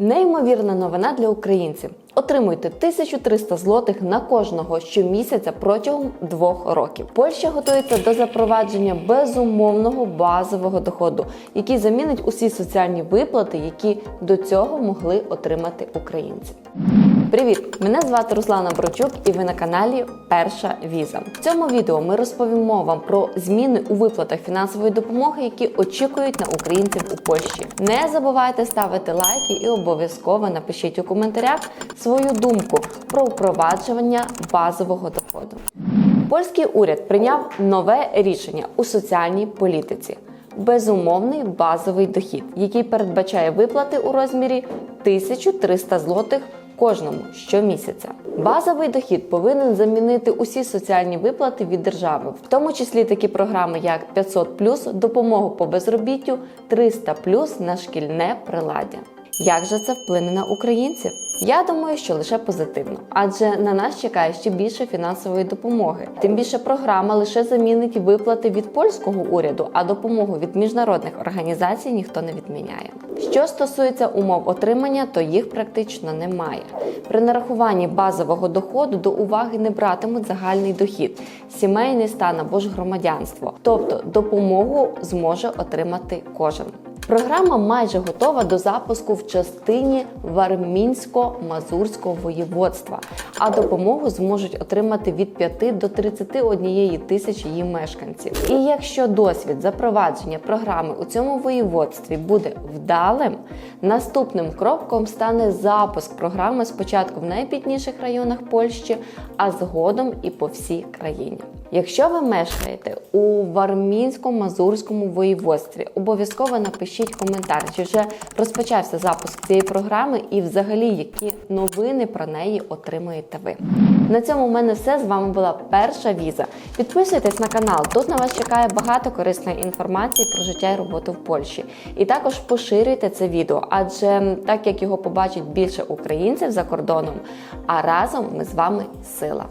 Неймовірна новина для українців. Отримуйте 1300 злотих на кожного щомісяця протягом двох років. Польща готується до запровадження безумовного базового доходу, який замінить усі соціальні виплати, які до цього могли отримати українці. Привіт! Мене звати Руслана Брочук і ви на каналі Перша Віза. В цьому відео ми розповімо вам про зміни у виплатах фінансової допомоги, які очікують на українців у Польщі. Не забувайте ставити лайки і обов'язково напишіть у коментарях свою думку про впровадження базового доходу. Польський уряд прийняв нове рішення у соціальній політиці. Безумовний базовий дохід, який передбачає виплати у розмірі 1300 злотих кожному щомісяця. Базовий дохід повинен замінити усі соціальні виплати від держави, в тому числі такі програми, як 500+, допомогу по безробіттю, 300+, на шкільне приладдя. Як же це вплине на українців? Я думаю, що лише позитивно, адже на нас чекає ще більше фінансової допомоги. Тим більше програма лише замінить виплати від польського уряду, а допомогу від міжнародних організацій ніхто не відміняє. Що стосується умов отримання, то їх практично немає. При нарахуванні базового доходу до уваги не братимуть загальний дохід, сімейний стан або ж громадянство, тобто допомогу зможе отримати кожен. Програма майже готова до запуску в частині Вармінсько-Мазурського воєводства, а допомогу зможуть отримати від 5 до 31 тисяч її мешканців. І якщо досвід запровадження програми у цьому воєводстві буде вдалим, наступним кроком стане запуск програми спочатку в найбідніших районах Польщі, а згодом і по всій країні. Якщо ви мешкаєте у Вармінсько-Мазурському воєводстві, обов'язково напишіть коментар, чи вже розпочався запуск цієї програми і взагалі які новини про неї отримуєте ви. На цьому в мене все. З вами була перша віза. Підписуйтесь на канал. Тут на вас чекає багато корисної інформації про життя і роботу в Польщі. І також поширюйте це відео, адже так як його побачить більше українців за кордоном, а разом ми з вами сила.